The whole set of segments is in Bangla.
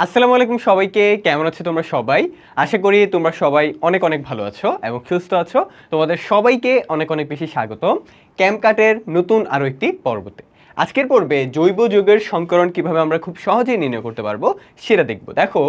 আসসালামু আলাইকুম সবাইকে, কেমন আছো তোমরা সবাই? আশা করি তোমরা সবাই অনেক অনেক ভালো আছো এবং সুস্থ আছো। তোমাদের সবাইকে অনেক অনেক বেশি স্বাগত ক্যাম্পকাটের নতুন আরও একটি পর্বতে। আজকের পর্বে জৈব যুগের সংকরণ কীভাবে আমরা খুব সহজেই নির্ণয় করতে পারব সেটা দেখব। দেখো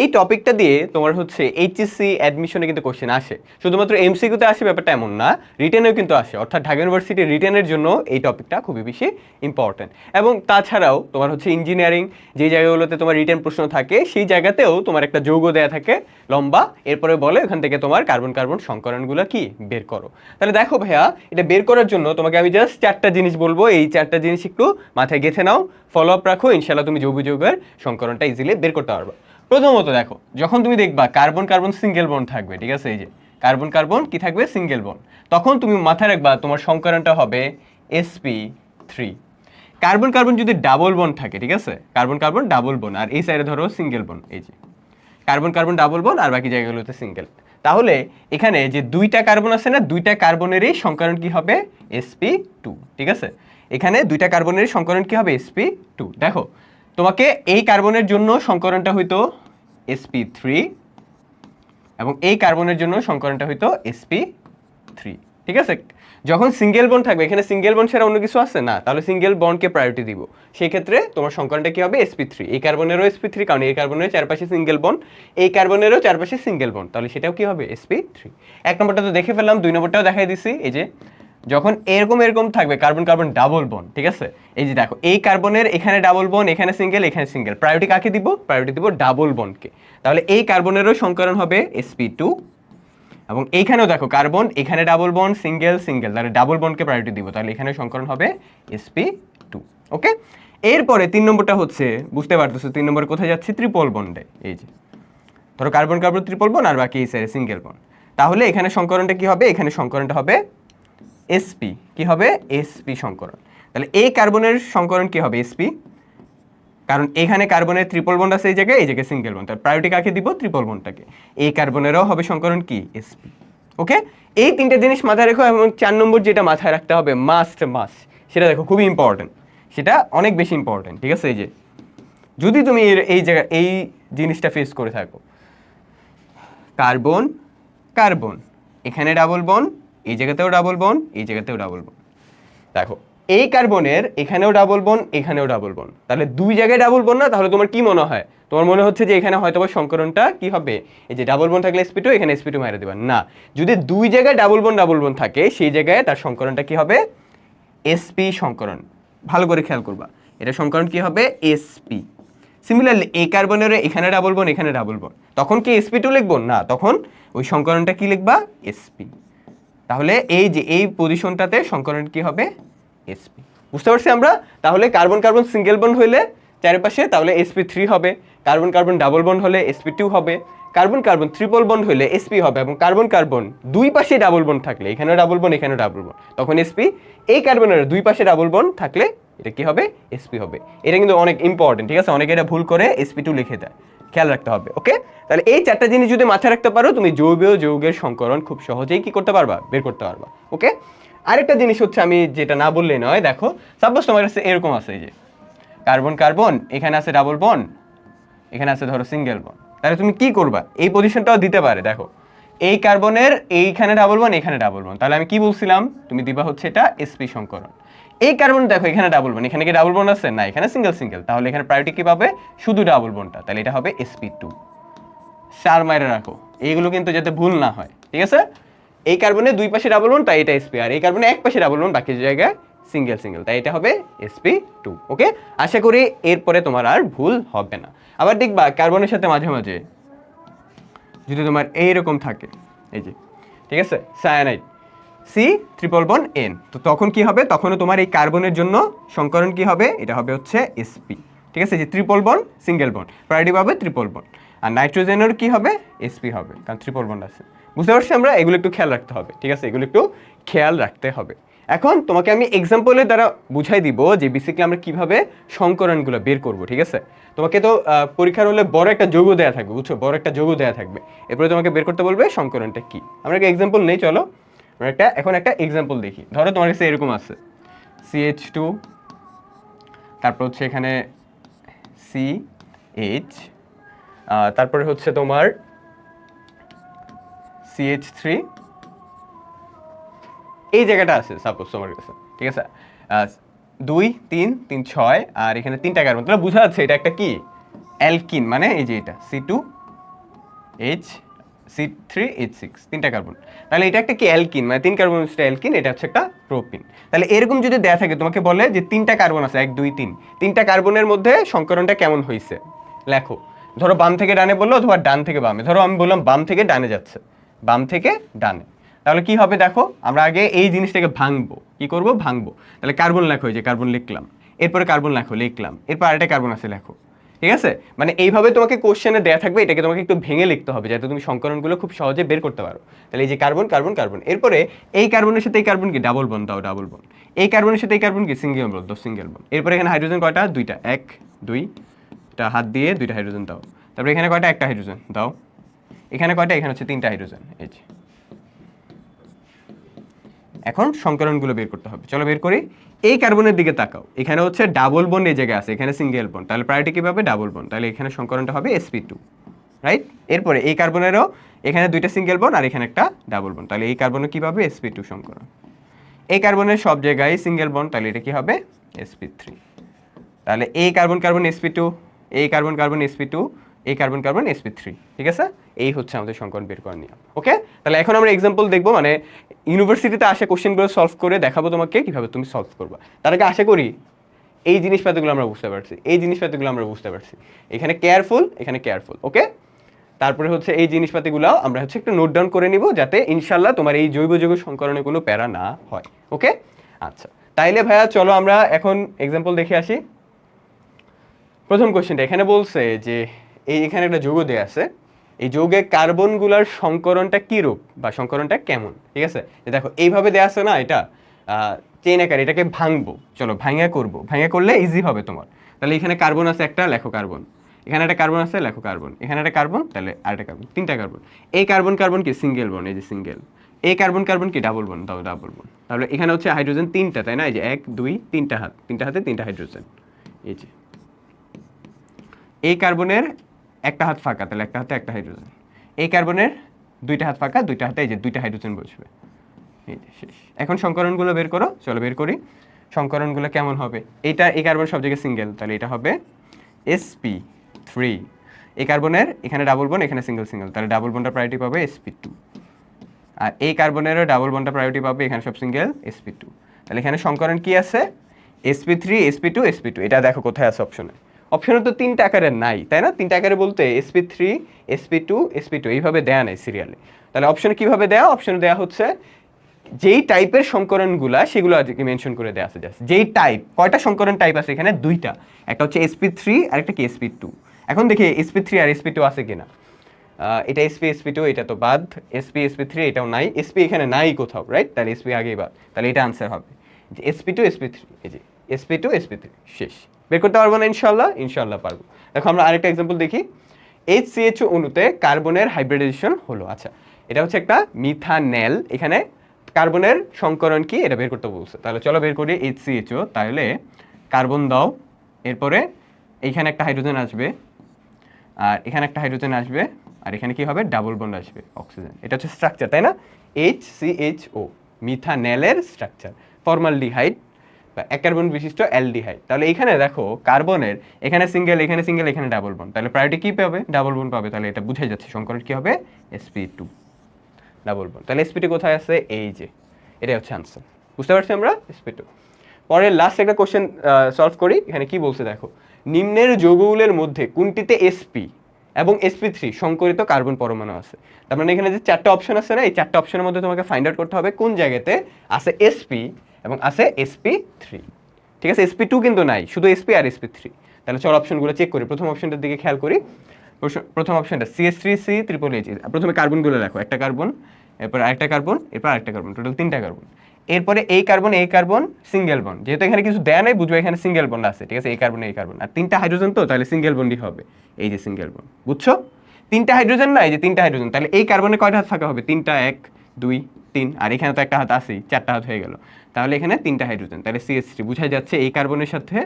এই টপিকটা দিয়ে তোমার হচ্ছে এইচএসসি অ্যাডমিশনে কিন্তু কোশ্চেন আসে। শুধুমাত্র এমসিকিউতে আসে ব্যাপারটা এমন না রিটেনেও কিন্তু আসে। অর্থাৎ ঢাকা ইউনিভার্সিটি রিটেনের জন্য এই টপিকটা খুবই বেশি ইম্পর্ট্যান্ট এবং তাছাড়াও তোমার হচ্ছে ইঞ্জিনিয়ারিং যে জায়গাগুলোতে তোমার রিটেন প্রশ্ন থাকে, সেই জায়গাতেও তোমার একটা যৌগ দেয়া থাকে লম্বা। এরপরে বলে ওখান থেকে তোমার কার্বন কার্বন সংকরণগুলো কি বের করো। তাহলে দেখো ভাইয়া, এটা বের করার জন্য তোমাকে আমি জাস্ট চারটা জিনিস বলব। এই চারটা জিনিস একটু মাথায় গেঁথে নাও ফলো আপ রাখো। ইনশাল্লাহ তুমি জৈব যৌগের সংকরণটা ইজিলি বের করতে পারবে। প্রথমত দেখো, যখন তুমি দেখবা কার্বন কার্বন সিঙ্গেল বন্ড থাকবে, ঠিক আছে, এই যে, কার্বন কার্বন কি থাকবে? সিঙ্গেল বন্ড তখন তুমি মাথায় রাখবা তোমার সংকরণটা হবে এসপি থ্রি কার্বন কার্বন যদি ডাবল বন্ড থাকে, ঠিক আছে, কার্বন কার্বন ডাবল বন্ড আর এই সাইডে ধরো সিঙ্গেল বন্ড এই যে, কার্বন কার্বন ডাবল বন্ড আর বাকি জায়গাগুলোতে সিঙ্গেল তাহলে এখানে যে দুইটা কার্বন আছে না, দুইটা কার্বনেরই সংকরণ কি হবে? এসপি টু ঠিক আছে? এখানে দুইটা কার্বনের সংকরণ কি হবে? এসপি টু দেখো তোমাকে এই কার্বনের জন্য সংকরণটা হইতো এসপি থ্রি এবং এই কার্বনের জন্য সংকরণটা হইতো এসপি থ্রি ঠিক আছে? যখন সিঙ্গেল বন্ড থাকবে, এখানে সিঙ্গেল বন্ড ছাড়া অন্য কিছু আছে? না, তাহলে সিঙ্গেল বন্ডকে প্রায়োরিটি দিব। সেই ক্ষেত্রে তোমার সংকরণটা কি হবে? এসপি থ্রি এই কার্বনেরও এসপি থ্রি কারণ এই কার্বনের চারপাশে সিঙ্গেল বন্ড এই কার্বনেরও চারপাশে সিঙ্গেল বন্ড তাহলে সেটাও কি হবে? এসপি থ্রি এক নম্বরটা তো দেখে ফেললাম, দুই নম্বরটাও দেখাই দিছি, এই যে যখন এরকম এরকম থাকবে কার্বন কার্বন ডাবল বন ঠিক আছে? এই যে দেখো, এই কার্বনের এখানে ডাবল বন এখানে সিঙ্গেল এখানে সিঙ্গেল প্রায়োরিটি কাকে দিব? প্রায়োরিটি দিব ডাবল বনকে তাহলে এই কার্বনেরও সংকরণ হবে এসপি টু এবং এইখানেও দেখো কার্বন এখানে ডাবল বন সিঙ্গেল সিঙ্গেল তাহলে ডাবল বনকে প্রায়োরিটি দিব, তাহলে এখানে সংকরণ হবে এসপি টু ওকে এরপরে তিন নম্বরটা হচ্ছে, বুঝতে পারতেছো, তিন নম্বর কোথায় যাচ্ছে? ত্রিপল বন্ডে এই যে। ধরো কার্বন কার্বন ত্রিপল বন আর বাকি এই সাইডে সিঙ্গেল বন তাহলে এখানে সংকরণটা কি হবে? এখানে সংকরণটা হবে এসপি কি হবে? এসপি সংকরণ। তাহলে এই কার্বনের সংকরণ কি হবে এসপি কারণ এখানে কার্বনের ট্রিপল বন্ড আছে এই জায়গায় এই জায়গায় সিঙ্গেল বন্ড তার প্রায়োরিটি কাকে দিব? ট্রিপল বন্ডটাকে এই কার্বনেরও হবে সংকরণ কি? এসপি ওকে এই তিনটে জিনিস মাথায় রেখো এবং চার নম্বর যেটা মাথায় রাখতে হবে মাস্ট মাস্ট সেটা দেখো, খুবই ইম্পর্টেন্ট সেটা অনেক বেশি ইম্পর্টেন্ট ঠিক আছে? এই যে, যদি তুমি এর- এই জায়গা, এই জিনিসটা ফেস করে থাকো। কার্বন কার্বন এখানে ডাবল বন এই জায়গাতেও ডাবল বন এই জায়গাতেও ডাবল বন দেখো, এই কার্বনের এখানেও ডাবল বন এখানেও ডাবল বন তাহলে দুই জায়গায় ডাবল বন না, তাহলে তোমার কি মনে হয়? তোমার মনে হচ্ছে যে এখানে হয়তো বা সংকরণটা কি হবে? এই যে ডাবল বন থাকলে এসপি টু এখানে এসপি টু মারা না, যদি দুই জায়গায় ডাবল বন ডাবল বন থাকে, সেই জায়গায় তার সংকরণটা কি হবে? এসপি সংকরণ। ভালো করে খেয়াল করবা। এটা সংকরণ কি হবে? এসপি সিমিলারলি এই কার্বনের এখানে ডাবল বন এখানে ডাবল বন তখন কি এসপি টু লিখব? না, তখন ওই সংকরণটা কি লিখবা? এসপি তাহলে এই যে, এই পজিশনটাতে সংকরণ কি হবে? এসপি বুঝতে পারছি আমরা? তাহলে কার্বন কার্বন সিঙ্গেল বন্ড হইলে চারিপাশে, তাহলে এসপি থ্রি হবে। কার্বন কার্বন ডাবল বন্ড হলে এসপি টু হবে। কার্বন কার্বন ট্রিপল বন্ড হলে এসপি হবে এবং কার্বন কার্বন দুই পাশে ডাবল বন্ড থাকলে এখানে ডাবল বন্ড এখানে ডাবল বন্ড তখন এসপি এই কার্বনের দুই পাশে ডাবল বন্ড থাকলে এটা কি হবে? এসপি হবে। এটা কিন্তু অনেক ইম্পর্টেন্ট ঠিক আছে? অনেকে এটা ভুল করে এসপি টু লিখে দেয়। খেয়াল রাখতে হবে ওকে তাহলে এই চারটা জিনিস যদি মাথায় রাখতে পারো, তুমি জৈব যৌগের সংকরণ খুব সহজেই কি করতে পারবা? বের করতে পারবা ওকে আরেকটা জিনিস হচ্ছে আমি যেটা না বললেই নয়, দেখো সাপোজ তোমার কাছে এরকম আছে এই যে কার্বন কার্বন এখানে আছে ডাবল বন এখানে আছে ধরো সিঙ্গেল বন তাহলে তুমি কি করবা? এই পজিশনটাও দিতে পারে, দেখো। এই কার্বনের এইখানে ডাবল বন এখানে ডাবল বন তাহলে আমি কি বলছিলাম? তুমি দিবা হচ্ছে এটা এসপি সংকরণ। এই কার্বন দেখো, এখানে ডাবল বন এখানে কি ডাবল বন আছে? না, এখানে সিঙ্গেল সিঙ্গেল তাহলে এখানে প্রায়োরিটি কি পাবে? শুধু ডাবল বনটা তাহলে এটা হবে এসপি টু চার মাইরে রাখো। এইগুলো কিন্তু যাতে ভুল না হয়, ঠিক আছে? এই কার্বনে দুই পাশে ডাবল বন তাই এটা এসপি আর এই কার্বনে এক পাশে ডাবল বন বাকি জায়গায় সিঙ্গেল সিঙ্গেল তাই এটা হবে এসপি টু ওকে আশা করি এরপরে তোমার আর ভুল হবে না। আবার দেখবা কার্বনের সাথে মাঝে মাঝে যদি তোমার এইরকম থাকে, এই যে, ঠিক আছে? Cyanide C triple bond N তো তখন কি হবে? তখনও তোমার এই কার্বনের জন্য সংকরণ কি হবে? এটা হবে হচ্ছে এসপি ঠিক আছে? যে ট্রিপল বন সিঙ্গেল বন প্রায়োরিটি পাবে ট্রিপল বন আর নাইট্রোজেনের কি হবে? এসপি হবে, কারণ ট্রিপল বন আছে। বুঝতে পারছি আমরা? এগুলো একটু খেয়াল রাখতে হবে। ঠিক আছে? এগুলো একটু খেয়াল রাখতে হবে। এখন তোমাকে আমি এক্সাম্পলের দ্বারা বুঝাই দিব যে বেসিক্যালি আমরা কীভাবে সংকরণগুলো বের করব, ঠিক আছে? তোমাকে তো পরীক্ষার হলে বড় একটা যৌগ দেয়া থাকবে, বুঝছ? বড় একটা যৌগ দেয়া থাকবে। এরপরে তোমাকে বের করতে বলবে সংকরণটা কি। আমরা একটা এক্সাম্পল নেই? চলো। আমরা একটা, এখন একটা এক্সাম্পল দেখি। ধরো তোমার কাছে এরকম আছে। সিএইচ টু তারপর হচ্ছে এখানে সি এইচ তারপরে হচ্ছে তোমার সিএইচ থ্রি এই জায়গাটা আছে সাপোজ তোমার কাছে, ঠিক আছে? দুই, তিন তিন, ছয়, আর এখানে তিনটা কার্বন। তাহলে বোঝা যাচ্ছে এটা একটা কি? অ্যালকিন মানে এই যে এটা C two H C three H six তিনটা কার্বন তাহলে এটা একটা কি অ্যালকিন মানে তিন কার্বন অ্যালকিন এটা হচ্ছে একটা প্রোপিন তাহলে এরকম যদি দেয়া থাকে, তোমাকে বলে যে তিনটা কার্বন আছে, এক, দুই, তিন। তিনটা কার্বনের মধ্যে সংকরণটা কেমন হয়েছে লেখো। ধরো বাম থেকে ডানে বলল অথবা ডান থেকে বামে। ধরো আমি বললাম বাম থেকে ডানে যাচ্ছে। বাম থেকে ডানে। তাহলে কি হবে দেখো, আমরা আগে এই জিনিসটাকে ভাঙবো। কি করব? ভাঙবো। তাহলে কার্বন লেখো যে কার্বন লিখলাম। এরপরে কার্বন লেখো, লিখলাম। এরপর আরেকটা কার্বন আছে, লেখো। ঠিক আছে? মানে এইভাবে তোমাকে কোশ্চেনে দেয়া থাকবে, এটাকে তোমাকে একটু ভেঙে লিখতে হবে, যাতে তুমি সংকরণগুলো খুব সহজে বের করতে পারো। তাহলে এই যে কার্বন কার্বন কার্বন এরপরে এই কার্বনের সাথে এই কার্বন কি? ডাবল বন দাও ডাবল বন এই কার্বনের সাথে এই কার্বন কি? সিঙ্গেল বন দাও সিঙ্গেল বন এরপরে এখানে হাইড্রোজেন কয়টা? দুইটা। এক, দুই, টা হাত দিয়ে দুইটা হাইড্রোজেন দাও। তারপরে এখানে কয়টা? একটা হাইড্রোজেন দাও। এখানে কয়টা? এখানে হচ্ছে তিনটা হাইড্রোজেন এই যে। এখন সংকরণগুলো বের করতে হবে। চলো বের করি। এই কার্বনের দিকে তাকাও। এখানে হচ্ছে ডাবল বন এই জায়গায় আছে, এখানে সিঙ্গেল বন তাহলে প্রায়োরিটি কী পাবে? ডাবল বন তাহলে এখানে সংকরণটা হবে এসপি টু রাইট এরপরে এই কার্বনেরও এখানে দুইটা সিঙ্গেল বন আর এখানে একটা ডাবল বন তাহলে এই কার্বনে কী পাবে? এসপি টু সংকরণ এই কার্বনের সব জায়গায় সিঙ্গেল বন তাহলে এটা কি হবে? এসপি থ্রি তাহলে এই কার্বন কার্বন এসপি টু এই কার্বন কার্বন এসপি টু এই কার্বন কার্বন এসপি থ্রি ঠিক আছে? এই হচ্ছে আমাদের সংকরণ বের করার নিয়ম ওকে তাহলে এখন আমরা এক্সাম্পল দেখব মানে ইউনিভার্সিটিতে আসা কোশ্চেনগুলো সলভ করে দেখাবো তোমাকে কীভাবে তুমি সলভ করবা। তার আগে আশা করি এই জিনিসপাতিগুলো আমরা বুঝতে পারছি, এই জিনিসপাতিগুলো আমরা বুঝতে পারছি। এখানে কেয়ারফুল এখানে কেয়ারফুল ওকে তারপরে হচ্ছে এই জিনিসপাতিগুলো আমরা হচ্ছে একটু নোট ডাউন করে নিব যাতে ইনশাল্লাহ তোমার এই জৈব যৌগ সংকরণে কোনো প্যারা না হয় ওকে আচ্ছা তাইলে ভাইয়া চলো আমরা এখন এক্সাম্পল দেখে আসি। প্রথম কোশ্চেনটা এখানে বলছে যে এই এখানে একটা যৌগ দেয়া আছে। এই যৌগে কার্বনগুলার সংকরণটা কি রূপ বা সংকরণটা কেমন? ঠিক আছে? দেখো, এইভাবে দেয়া আছে না, এটা চেন আকার, এটাকে ভাঙবো। চলো ভাঙা করব। ভাঙা করলে ইজি হবে তোমার। তাহলে এখানে কার্বন আছে একটা, লেখো কার্বন এখানে একটা কার্বন আছে, লেখো কার্বন এখানে একটা কার্বন তাহলে আরেকটা কার্বন তিনটা কার্বন এই কার্বন কার্বন কি? সিঙ্গেল বন এই যে সিঙ্গেল এই কার্বন কার্বন কি? ডাবল বন দাও ডাবল বন তাহলে এখানে হচ্ছে হাইড্রোজেন তিনটা, তাই না? এই যে এক, দুই, তিনটা হাত। তিনটা হাতে তিনটা হাইড্রোজেন এই যে। এই কার্বনের একটা হাত ফাঁকা, তাহলে একটা হাতে একটা হাইড্রোজেন এই কার্বনের দুইটা হাত ফাঁকা, দুইটা হাতে এই যে দুইটা হাইড্রোজেন বসবে। এই যে শেষ। এখন সংকরণগুলো বের করো, চলো বের করি। সংকরণগুলো কেমন হবে? এটা এই কার্বন সব জায়গায় সিঙ্গেল তাহলে এটা হবে এসপি থ্রি এই কার্বনের এখানে ডাবল বন এখানে সিঙ্গেল সিঙ্গেল তাহলে ডাবল বনটা প্রায়োরিটি পাবে এসপি টু আর এই কার্বনেরও ডাবল বনটা প্রায়োরিটি পাবে, এখানে সব সিঙ্গেল এসপি টু তাহলে এখানে সংকরণ কি আছে? Sp three sp two sp two এটা দেখো কোথায় আছে অপশনে অপশনে তো তিনটা আকারের নাই তাই না তিনটা আকারে বলতে sp three sp two sp two এইভাবে দেয়া নেই সিরিয়ালে তাহলে অপশনে কীভাবে দেয়া অপশনে দেয়া হচ্ছে যেই টাইপের সংকরণগুলা সেগুলো আজকে মেনশন করে দেওয়া আছে জাস্ট যেই টাইপ কয়টা সংকরণ টাইপ আছে এখানে দুইটা একটা হচ্ছে এসপি থ্রি আর একটা কি এসপি টু এখন দেখি এসপি থ্রি আর এসপি টু আছে কিনা এটা এসপি এসপি টু এটা তো বাদ এসপি এসপি থ্রি এটাও নাই এসপি এখানে নাই কোথাও রাইট তাহলে এসপি আগেই বাদ তাহলে এটা আনসার হবে যে এসপি টু এসপি থ্রি এই যে এসপি টু এসপি থ্রি শেষ। বের করতে পারব না ইনশাল্লাহ ইনশাল্লাহ পারব। দেখো, আমরা আরেকটা এক্সাম্পল দেখি। এইচ সিএইচ অণুতে কার্বনের হাইব্রিডাইজেশন হলো। আচ্ছা এটা হচ্ছে একটা মিথানেল এখানে কার্বনের সংকরণ কি? এটা বের করতে বলছে। তাহলে চলো বের করি এইচ সিএইচও তাহলে কার্বন দাও, এরপরে এইখানে একটা হাইড্রোজেন আসবে, আর এখানে একটা হাইড্রোজেন আসবে, আর এখানে কি হবে? ডাবল বন্ড আসবে অক্সিজেন এটা হচ্ছে স্ট্রাকচার তাই না? এইচ সি এইচ ও মিথানেলের স্ট্রাকচার ফর্মালডিহাইড বা এক কার্বন বিশিষ্ট অ্যালডিহাইড। তাহলে এখানে দেখো কার্বনের, এখানে সিঙ্গেল এখানে সিঙ্গেল, এখানে ডাবল বন তাহলে প্রায়োরিটি কি পাবে? ডাবল বন পাবে। তাহলে এটা বুঝে যাচ্ছে সংকরণ কী হবে? Sp two double bond. তাহলে এসপি টু কোথায় আছে? এই যে। এটাই হচ্ছে আনসার বুঝতে পারছি আমরা? এসপি টু পরে লাস্ট একটা কোশ্চেন সলভ করি। এখানে কি বলছে দেখো? নিম্নের যৌগগুলোর মধ্যে কোনটিতে এসপি এবং এসপি থ্রি সংকরিত কার্বন পরমাণু আছে? তার মানে এখানে যে চারটা অপশন আছে না, এই চারটা অপশনের মধ্যে তোমাকে ফাইন্ড আউট করতে হবে কোন জায়গাতে আছে এসপি এবং আছে এসপি থ্রি ঠিক আছে এসপি টু কিন্তু নাই, শুধু এসপি আর এসপি থ্রি তাহলে চল অপশনগুলো চেক করি। প্রথম অপশনটার দিকে খেয়াল করি। প্রথম অপশনটা CS three C triple H প্রথমে কার্বনগুলো দেখো, একটা কার্বন এরপর আরেকটা কার্বন এরপর আরেকটা কার্বন টোটাল তিনটা কার্বন এরপরে এই কার্বন এই কার্বন সিঙ্গেল বন যেহেতু এখানে কিছু দেয় নাই, বুঝবে এখানে সিঙ্গেল বন্ড আছে, ঠিক আছে? এই কার্বন এই কার্বন আর তিনটা হাইড্রোজেন তো, তাহলে সিঙ্গেল বন্ডই হবে, এই যে সিঙ্গেল বন্ড বুঝছ? তিনটা হাইড্রোজেন না, এই যে তিনটা হাইড্রোজেন তাহলে এই কার্বনে কয়টা ফাঁকা হবে? তিনটা, এক, দুই তিন, আর এখানে তো একটা হাত আছেই, চারটা হাত হয়ে গেল। তাহলে এখানে তিনটা হাইড্রোজেন তাহলে সিএস থ্রি বোঝা যাচ্ছে এই কার্বনের সাথে,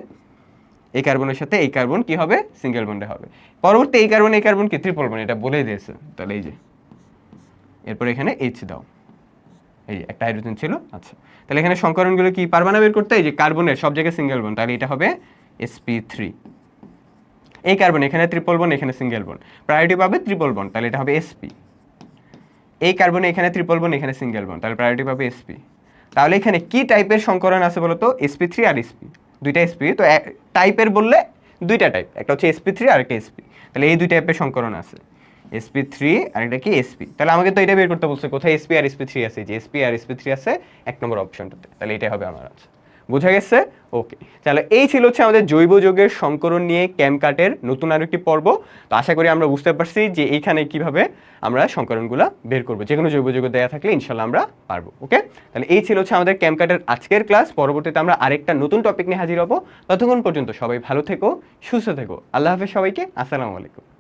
এই কার্বনের সাথে এই কার্বন কি হবে? সিঙ্গেল বন্ডে হবে। পরবর্তী এই কার্বন এই কার্বন কি? ট্রিপল বন্ড এটা বলেই দিয়েছে। তাহলে এই যে, এরপর এখানে এইচ দাও। এই যে, একটা হাইড্রোজেন ছিল আচ্ছা। তাহলে এখানে সংকরণগুলো কি পারবা না বের করতে? এই যে কার্বনের সব জায়গায় সিঙ্গেল বন্ড তাহলে এটা হবে এসপি থ্রি এই কার্বন এখানে ত্রিপল বন্ড এখানে সিঙ্গেল বন্ড প্রায়োরিটি পাবে ত্রিপল বন্ড তাহলে এটা হবে এসপি এই কার্বনে এখানে ট্রিপল বন্ড এখানে সিঙ্গেল বন্ড তাহলে প্রায়োরিটি পাবে এসপি তাহলে এখানে কি টাইপের সংকরণ আছে বলতো? এসপি থ্রি আর এসপি দুইটা এসপি তো টাইপের বললে দুইটা টাইপ একটা হচ্ছে এসপি থ্রি আর একটা এসপি তাহলে এই দুই টাইপের সংকরণ আছে। এসপি থ্রি আর এটা কি এসপি তাহলে আমাকে তো এটা বের করতে বলছে, কোথায় এসপি আর এসপি থ্রি আছে? যে এসপি আর এসপি থ্রি আছে, এক নম্বর অপশনটাতে তাহলে এটাই হবে আমার আছে বোঝা গেছে? ওকে তাহলে এই ছিল হচ্ছে আমাদের জৈব যৌগের সংকরণ নিয়ে ক্যাম্পকাটের নতুন আরও একটি পর্ব। তো আশা করি আমরা বুঝতে পারছি যে এইখানে কীভাবে আমরা সংকরণগুলো বের করব। যে কোনো জৈব যৌগ দেওয়া থাকলে ইনশাল্লাহ আমরা পারব ওকে তাহলে এই ছিল হচ্ছে আমাদের ক্যাম্পকাটের আজকের ক্লাস। পরবর্তীতে আমরা আরেকটা নতুন টপিক নিয়ে হাজির হব। ততক্ষণ পর্যন্ত সবাই ভালো থেকো, সুস্থ থেকো। আল্লাহ হাফেজ সবাইকে। আসসালামু আলাইকুম।